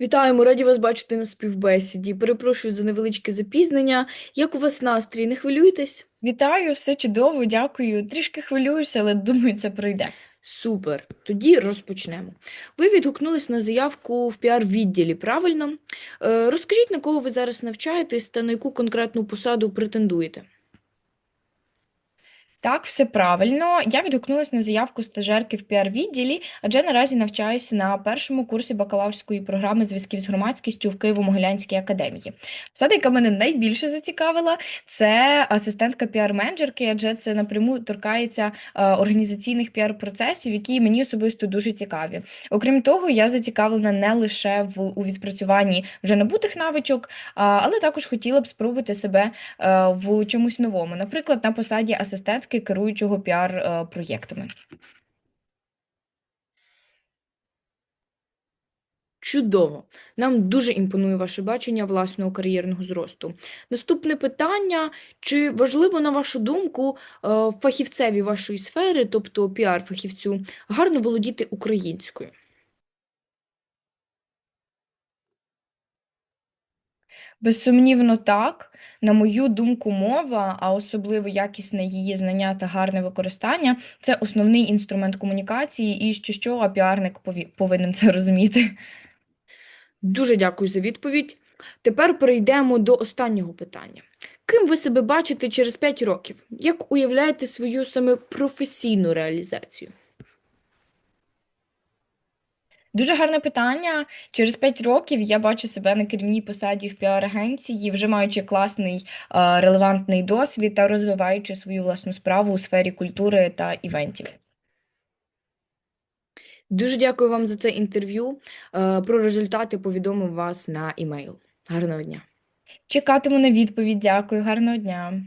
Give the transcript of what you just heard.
Вітаємо, раді вас бачити на співбесіді. Перепрошую за невеличке запізнення. Як у вас настрій? Не хвилюйтесь? Вітаю, все чудово, дякую. Трішки хвилююся, але думаю, це пройде. Супер. Тоді розпочнемо. Ви відгукнулись на заявку в піар-відділі, правильно? Е, розкажіть, на кого ви зараз навчаєтесь та на яку конкретну посаду претендуєте? Так, все правильно. Я відгукнулася на заявку стажерки в піар-відділі, адже наразі навчаюся на першому курсі бакалаврської програми зв'язків з громадськістю в Києво-Могилянській академії. Посада, яка мене найбільше зацікавила, це асистентка піар-менеджерки, адже це напряму торкається е, організаційних піар-процесів, які мені особисто дуже цікаві. Окрім того, я зацікавлена не лише в у відпрацюванні вже набутих навичок, але також хотіла б спробувати себе е, в чомусь новому, наприклад, на посаді асистентки керуючого піар-проєктами. Чудово. Нам дуже імпонує ваше бачення власного кар'єрного зросту. Наступне питання: чи важливо, на вашу думку, е, фахівцеві вашої сфери, тобто піар-фахівцю, гарно володіти українською? Безсумнівно, так. На мою думку, мова, а особливо якісне її знання та гарне використання це основний інструмент комунікації, і що що, а піарник повинен це розуміти. Дуже дякую за відповідь. Тепер перейдемо до останнього питання. Ким ви себе бачите через 5 років? Як уявляєте свою саме професійну реалізацію? Дуже гарне питання. Через 5 років я бачу себе на керівній посаді в піар-агенції, вже маючи класний е, релевантний досвід та розвиваючи свою власну справу у сфері культури та івентів. Дуже дякую вам за це інтерв'ю. Е, Про результати повідомив вас на імейл. Гарного дня! Чекатиму на відповідь. Дякую, гарного дня.